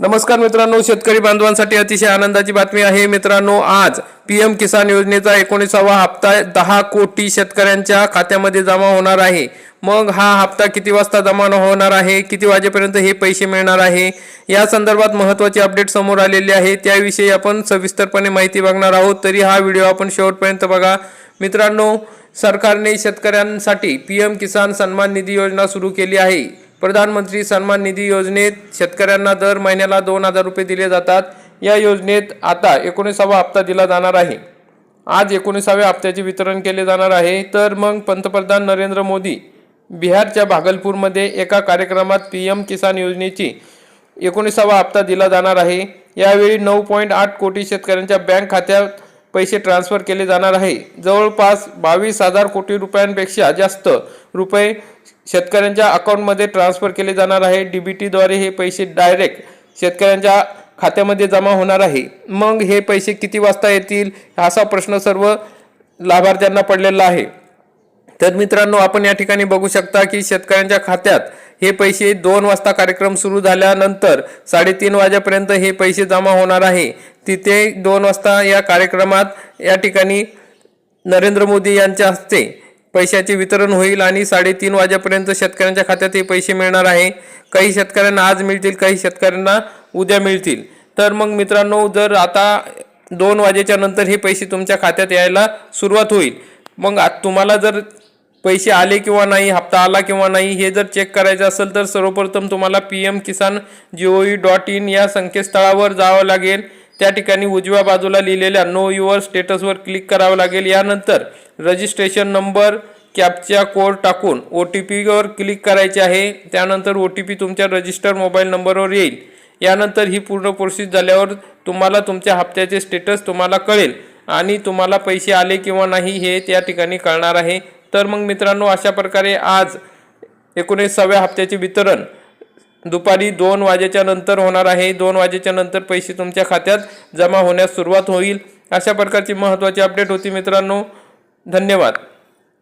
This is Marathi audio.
नमस्कार मित्रांनो शेतकरी बांधवांसाठी अतिशय आनंदाची बातमी आहे. मित्रांनो आज पी एम किसान योजनेचा एकोणीसावा हप्ता दहा कोटी शेतकऱ्यांच्या खात्यामध्ये जमा होणार आहे. मग हा हप्ता किती वाजता जमा होणार आहे? किती वाजेपर्यंत हे पैसे मिळणार आहे? या संदर्भात महत्त्वाचे अपडेट समोर आलेले आहे. त्याविषयी आपण सविस्तरपणे माहिती बघणार आहोत. तरी हा व्हिडिओ आपण शेवटपर्यंत बघा. मित्रांनो सरकारने शेतकऱ्यांसाठी पी एम किसान सन्मान निधी योजना सुरू केली आहे. प्रधानमंत्री सन्मान निधी योजनेत शेतकऱ्यांना दर महिन्याला दोन हजार रुपये दिले जातात. या योजनेत आता एकोणीसावा हप्ता दिला जाणार आहे. आज एकोणीसाव्या हप्त्याचे वितरण केले जाणार आहे. तर मग पंतप्रधान नरेंद्र मोदी बिहारच्या भागलपूरमध्ये एका कार्यक्रमात पी एम किसान योजनेची एकोणीसावा हप्ता दिला जाणार आहे. यावेळी नऊ पॉईंट आठ कोटी शेतकऱ्यांच्या बँक खात्यात पैसे ट्रान्स्फर केले जाणार आहे. जवळपास बावीस हजार कोटी रुपयांपेक्षा जास्त रुपये शेतकऱ्यांच्या अकाउंटमध्ये ट्रान्स्फर केले जाणार आहे. डी बी टीद्वारे हे पैसे डायरेक्ट शेतकऱ्यांच्या खात्यामध्ये जमा होणार आहे. मग हे पैसे किती वाजता येतील? असा प्रश्न सर्व लाभार्थ्यांना पडलेला आहे. तर मित्रांनो आपण या ठिकाणी बघू शकता की शेतकऱ्यांच्या खात्यात हे पैसे दोन वाजता कार्यक्रम सुरू झाल्यानंतर साडेतीन वाजेपर्यंत हे पैसे जमा होणार आहे. तिथे दोन वाजता या कार्यक्रमात या ठिकाणी नरेंद्र मोदी यांच्या हस्ते पैशाचे वितरण होईल आणि साडेतीन वाजेपर्यंत शेतकऱ्यांच्या खात्यात हे पैसे मिळणार आहे. काही शेतकऱ्यांना आज मिळतील काही शेतकऱ्यांना उद्या मिळतील. तर मग मित्रांनो जर आता दोन वाजेच्या नंतर हे पैसे तुमच्या खात्यात यायला सुरुवात होईल. मग आ- तुम्हाला जर पैसे आले किंवा नाही हप्ता आला किंवा नाही हे जर चेक करायचं असेल तर सर्वप्रथम तुम्हाला P M Kisan G O E dot in या संकेतस्थळावर जावं लागेल. त्या ठिकाणी उजव्या बाजूला लिहिलेल्या नो युअर स्टेटसवर क्लिक करावं लागेल. यानंतर रजिस्ट्रेशन नंबर कॅपचा कोड टाकून ओ टी पीवर क्लिक करायचे आहे. त्यानंतर ओ टी पी तुमच्या रजिस्टर मोबाईल नंबरवर येईल. यानंतर ही पूर्ण प्रोसेस झाल्यावर तुम्हाला तुमच्या हप्त्याचे स्टेटस तुम्हाला कळेल आणि तुम्हाला पैसे आले किंवा नाही हे त्या ठिकाणी कळणार आहे. तर मग मित्रांनो अशा प्रकारे आज एकोणीसाव्या हप्त्याचे वितरण दुपारी दोन वाजेच्या नंतर होणार आहे. दोन वाजेच्या नंतर पैसे तुमच्या खात्यात जमा होण्यास सुरुवात होईल. अशा प्रकारची महत्त्वाची अपडेट होती मित्रांनो. धन्यवाद.